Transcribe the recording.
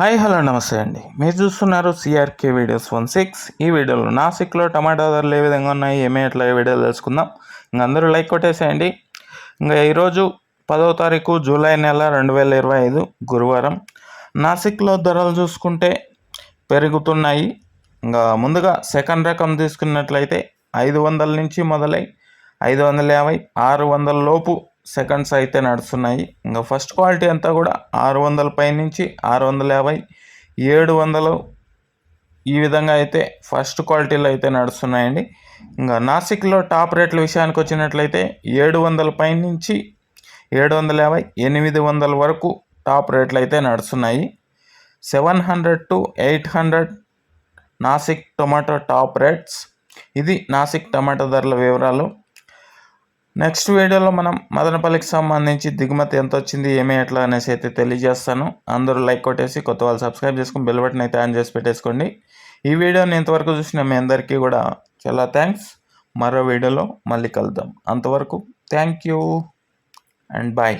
Hi hello నమస్తే అండి. మీరు చూస్తున్నారు సిఆర్కే వీడియోస్ వన్ సిక్స్ ఈ వీడియోలో నాసిక్లో టమాటా ధరలు ఏ విధంగా ఉన్నాయి ఏమే ఎట్లా ఈ వీడియోలు తెలుసుకుందాం. ఇంక అందరూ లైక్ కొట్టేసేయండి. ఇంకా ఈరోజు పదో తారీఖు జూలై నెల రెండు వేల ఇరవై ఐదు గురువారం. నాసిక్లో ధరలు చూసుకుంటే పెరుగుతున్నాయి. ఇంకా ముందుగా సెకండ్ రకం తీసుకున్నట్లయితే ఐదు వందల నుంచి మొదలై ఐదు వందల యాభై ఆరు వందల లోపు సెకండ్స్ అయితే నడుస్తున్నాయి. ఇంకా ఫస్ట్ క్వాలిటీ అంతా కూడా ఆరు వందల పై నుంచి ఆరు వందల యాభై ఏడు వందలు ఈ విధంగా అయితే ఫస్ట్ క్వాలిటీలో అయితే నడుస్తున్నాయండి. ఇంకా నాసిక్లో టాప్ రేట్ల విషయానికి వచ్చినట్లయితే ఏడు వందల పై నుంచి ఏడు వందల యాభై ఎనిమిది వందల వరకు టాప్ రేట్లు అయితే నడుస్తున్నాయి. Seven hundred to eight hundred Nashik tomato top rates. ఇది నాసిక్ టమాటో ధరల వివరాలు. నెక్స్ట్ వీడియోలో మనం మదనపల్లికి సంబంధించి దిగుమతి ఎంత వచ్చింది ఏమి ఎట్లా అనేసి అయితే తెలియజేస్తాను. అందరూ లైక్ కొట్టేసి కొత్త వాళ్ళు సబ్స్క్రైబ్ చేసుకుని బెల్ బటన్ అయితే ఆన్ చేసి పెట్టేసుకోండి. ఈ వీడియోని ఇంతవరకు చూసిన మీ అందరికీ కూడా చాలా థ్యాంక్స్ మరో వీడియోలో మళ్ళీ కలుద్దాం. అంతవరకు థ్యాంక్ యూ అండ్ బాయ్